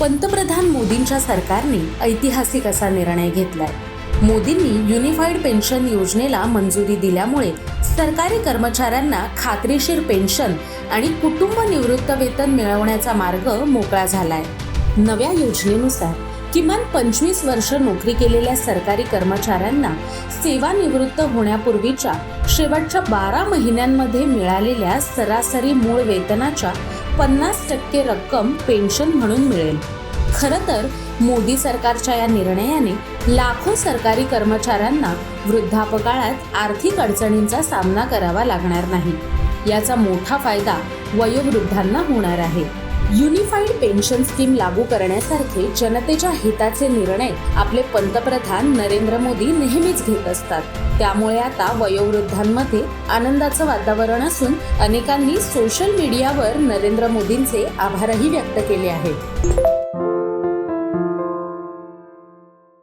पंतप्रधान मोदींच्या सरकारने ऐतिहासिक असा निर्णय घेतलाय. मोदींनी युनिफाईड पेन्शन योजनेला मंजुरी दिल्यामुळे सरकारी कर्मचाऱ्यांना खात्रीशीर पेन्शन आणि कुटुंब निवृत्त वेतन मिळवण्याचा मार्ग मोकळा झालाय. नव्या योजनेनुसार किमान पंचवीस वर्ष नोकरी केलेल्या सरकारी कर्मचाऱ्यांना सेवानिवृत्त होण्यापूर्वीच्या शेवटच्या बारा महिन्यांमध्ये मिळालेल्या सरासरी मूळ वेतनाच्या पन्नास टक्के रक्कम पेन्शन म्हणून मिळेल. खरं तर मोदी सरकारच्या या निर्णयाने लाखो सरकारी कर्मचाऱ्यांना वृद्धापकाळात आर्थिक अडचणींचा सामना करावा लागणार नाही. याचा मोठा फायदा वयोवृद्धांना होणार आहे. युनिफाईड पेन्शन स्कीम लागू करण्यासारखे जनतेच्या हिताचे निर्णय आपले पंतप्रधान नरेंद्र मोदी नेहमीच घेत असतात. त्यामुळे आता वयोवृद्धांमध्ये आनंदाचं वातावरण असून अनेकांनी सोशल मीडियावर नरेंद्र मोदींचे आभारही व्यक्त केले आहेत.